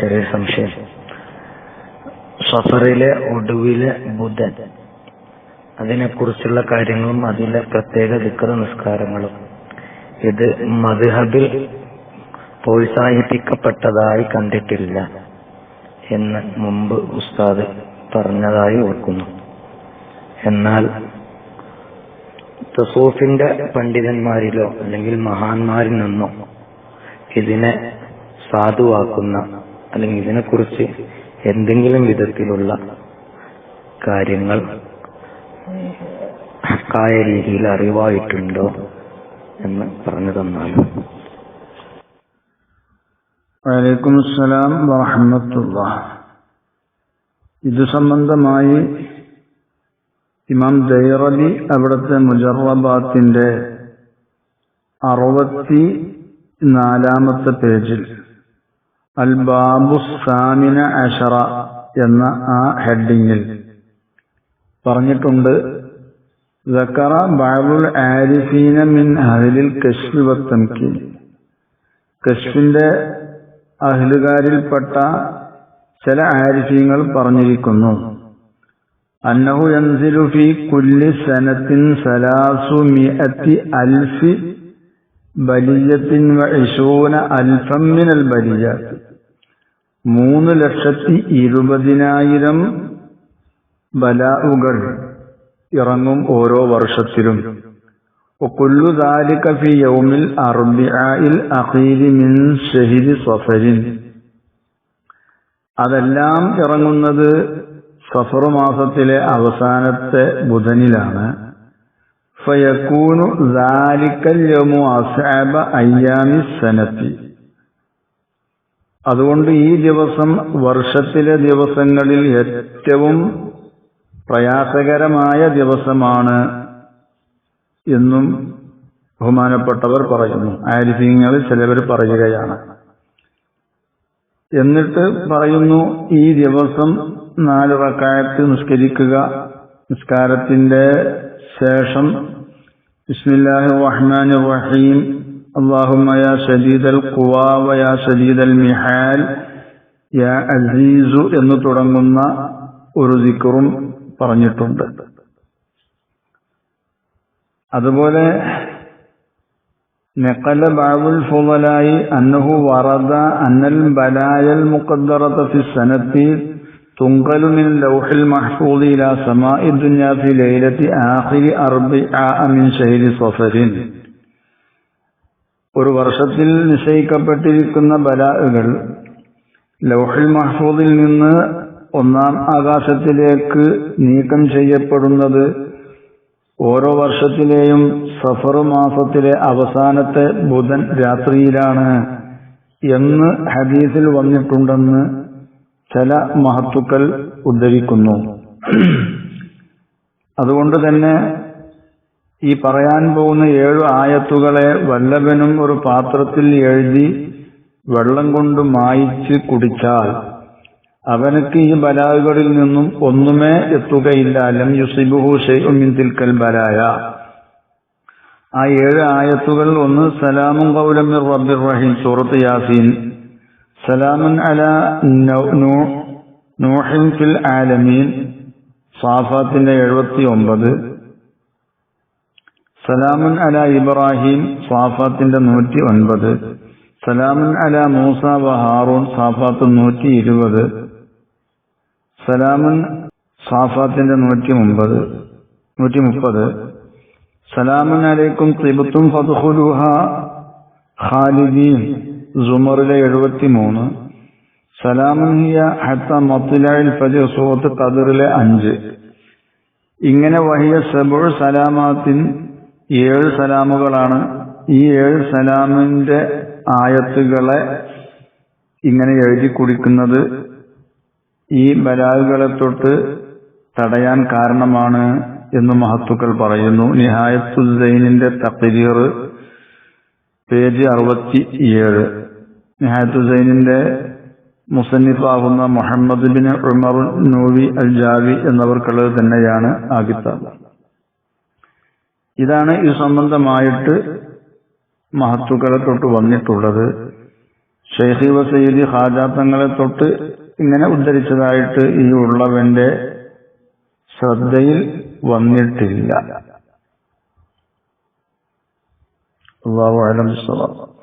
ചെറിയ സംശയം. സഫറിലെ ഒടുവിലെ ബുധൻ അതിനെക്കുറിച്ചുള്ള കാര്യങ്ങളും അതിലെ പ്രത്യേക ദിക്കറ നിസ്കാരങ്ങളും. ഇത് മധുഹബിൽ പ്രോത്സാഹിപ്പിക്കപ്പെട്ടതായി കണ്ടിട്ടില്ല എന്ന് മുമ്പ് ഉസ്താദ് പറഞ്ഞതായി ഓർക്കുന്നു. എന്നാൽ തസൂഫിന്റെ പണ്ഡിതന്മാരിലോ അല്ലെങ്കിൽ മഹാന്മാരിൽ നിന്നോ ഇതിനെ സാധുവാക്കുന്ന അല്ലെങ്കിൽ ഇതിനെക്കുറിച്ച് എന്തെങ്കിലും വിധത്തിലുള്ള കാര്യങ്ങൾ കായ രീതിയിൽ അറിവായിട്ടുണ്ടോ എന്ന് പറഞ്ഞു തന്നാലും വലൈക്കും അസ്സലാം വറഹമത്തുള്ള. ഇത് സംബന്ധമായി ഇമാം ദൈറബി അവിടുത്തെ മുജറബാത്തിന്റെ അറുപത്തി നാലാമത്തെ പേജിൽ അൽ ബാബു സാമിന അഷറ എന്ന ആ ഹെഡിങ്ങിൽ പറഞ്ഞിട്ടുണ്ട് ذكر بعض العارفين من أهل الكشف والتمكين കശ്ഫിന്റെ അഹ്ലുകാരിൽപ്പെട്ട ചില ആരിഫീങ്ങൾ പറഞ്ഞിരിക്കുന്നു അന്നഹു യൻസിലു ഫി കുല്ലി സനത്തിൻ സലാസു മിഅത്തി അൽഫി ബലിയത്തിൻ വ ഇശൂന അൽഫം മിനൽ ബലിയാത്ത് മൂന്ന് ലക്ഷത്തി ഇരുപതിനായിരം ബലാവുകൾ ഇറങ്ങും ഓരോ വർഷത്തിലും وكل ذلك في يوم الأربعاء الأخير من شهر صفر അതെല്ലാം ഇറങ്ങുന്നത് സഫർ മാസത്തിലെ അവസാനത്തെ ബുധനിലാണ് ഫയക്കൂനു ദാലിക്കല്യമു അസാബ അയ്യാമി സനത്തി. അതുകൊണ്ട് ഈ ദിവസം വർഷത്തിലെ ദിവസങ്ങളിൽ ഏറ്റവും പ്രയാസകരമായ ദിവസമാണ് എന്നും ബഹുമാനപ്പെട്ടവർ പറയുന്നു. ആരിഫിങ്ങൾ ചിലവർ പറയുകയാണ്. എന്നിട്ട് പറയുന്നു ഈ ദിവസം നാല് റക്കായത്ത് നിസ്കരിക്കുക. നിസ്കാരത്തിന്റെ ശേഷം ബിസ്മില്ലാഹി റഹ്മാൻ റഹീം اللهم يا شديد القوى ويا شديد المحال يا عزيز എന്ന് തുടങ്ങുന്ന ഒരു ദിക്റും പറഞ്ഞിട്ടുണ്ട് അതുപോലെ نقل بعض الفضلاء أنه ورد أن البلايا المقدرة في السنة മിൻ ലൗഹിൽ ഇലാ ആഖിരി ഒരു വർഷത്തിൽ നിശ്ചയിക്കപ്പെട്ടിരിക്കുന്ന ബലാഹുകൾ ലൗഹിൽ മഹ്ഫൂദിൽ നിന്ന് ഒന്നാം ആകാശത്തിലേക്ക് നീക്കം ചെയ്യപ്പെടുന്നത് ഓരോ വർഷത്തിലെയും സഫർ മാസത്തിലെ അവസാനത്തെ ബുധൻ രാത്രിയിലാണ് എന്ന് ഹദീസിൽ വന്നിട്ടുണ്ടെന്ന് ചില മഹത്തുക്കൾ ഉദ്ധരിക്കുന്നു. അതുകൊണ്ട് തന്നെ ഈ പറയാൻ പോകുന്ന ഏഴ് ആയത്തുകളെ വല്ലഭനും ഒരു പാത്രത്തിൽ എഴുതി വെള്ളം കൊണ്ട് മായിച്ച് കുടിച്ചാൽ അവനക്ക് ഈ ബലാഹുകളിൽ നിന്നും ഒന്നുമേ എത്തുകയില്ല. ലം യുസിബുഹു ഷെയ്ഉമിൻ തിൽക്കൽ ബലായ. ആ ഏഴ് ആയത്തുകൾ ഒന്ന് സലാമും കൗലമിർ റബ്ബിർ റഹീം സൂറത്ത് യാസീൻ. സലാമുൻ അല നൂഹിൻ ഫിൽ ആലമീൻ സാഫാത്തിന്റെ എഴുപത്തി ഒമ്പത് സലാമുൻ അല ഇബ്രാഹിം സാഫാത്തിന്റെ നൂറ്റി ഒൻപത് സലാമുൻ അല മൂസ വ ഹാറൂൺ സാഫാത്ത് നൂറ്റി ഇരുപത് സലാമുൻ സാഫാത്തിന്റെ നൂറ്റി മുപ്പത് നൂറ്റി മുപ്പത് സലാമുൻ അലൈക്കും തിബത്തും ഫതുഹുലുഹ ഖാലിദീൻ. സുമറിലെ എഴുപത്തി മൂന്ന് സലാമുൻ ഹിയ ഹത്ത മത്തിലായിൽ ഫജർ സൂറത്ത് കതിറിലെ അഞ്ച്. ഇങ്ങനെ വഹിയ സബുൾ സലാമാത്തിൻ ഏഴ് സലാമുകളാണ്. ഈ ഏഴ് സലാമിന്റെ ആയത്തുകളെ ഇങ്ങനെ എഴുതി കുടിക്കുന്നത്. ഈ ബലാഹുകളെ തൊട്ട് തടയാൻ കാരണമാണ് എന്ന് മഹത്തുക്കൾ പറയുന്നു. നിഹായത്തുൽ ജൈനിന്റെ തക്രീർ പേജ് അറുപത്തി ഏഴ് നിഹായത്തുസൈനിന്റെ മുസന്നിഫാകുന്ന മുഹമ്മദ് ബിൻ ഉമർ നൂവി അൽ ജാവി എന്നവർക്കുള്ളത് തന്നെയാണ് ആ കിതാബ്. ഇതാണ് ഇത് സംബന്ധമായിട്ട് മഹത്തുക്കളെ തൊട്ട് വന്നിട്ടുള്ളത്. ഷെയ്ഖി വസീദി ഹാജാത്തങ്ങളെ തൊട്ട് ഇങ്ങനെ ഉദ്ധരിച്ചതായിട്ട് ഈ ഉള്ളവന്റെ ശ്രദ്ധയിൽ വന്നിട്ടില്ല. അള്ളാഹു അലം സ്വലാം